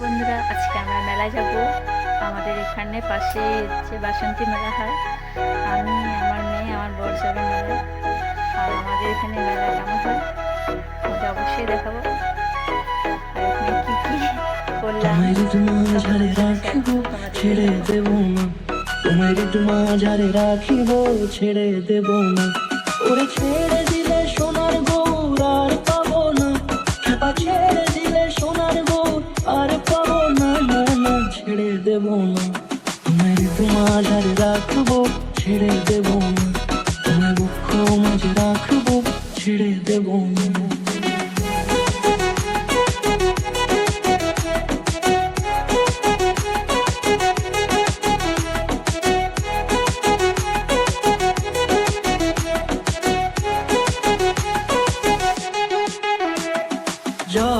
বন্ধুরা আজকে আমরা মেলায় যাব। আমাদের এখানে পাশে হচ্ছে বাসন্তী মেলা হয় আমি আমার মেয়ে আমার বর যাবে মেলায় আর আমাদের এখানে মেলা কেমন হয় অবশ্যই দেখাবো। আর এখানে কি কি করলাম রাখিব ছেড়ে দেব না। তোমায় তোমায় রাখিব ছেড়ে দেব না। ওরে ছেড়ে আর পাবো না না ছেড়ে দেব না। তোমার তোমার রাখব, ছেড়ে দেব না। তোমার দুঃখ মাঝে রাখব, ছেড়ে দেব না।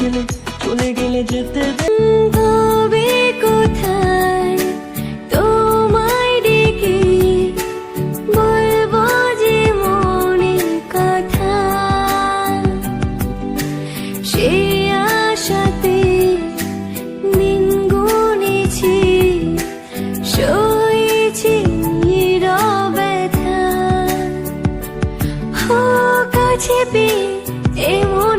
গেলে, চলে গেলে যেতে তবে কোথায় তোমায় ডেকে বলব যে কথা? সে আশাতে দিন গুনেছি সয়েছি নীরবতা। ও কাছে এমন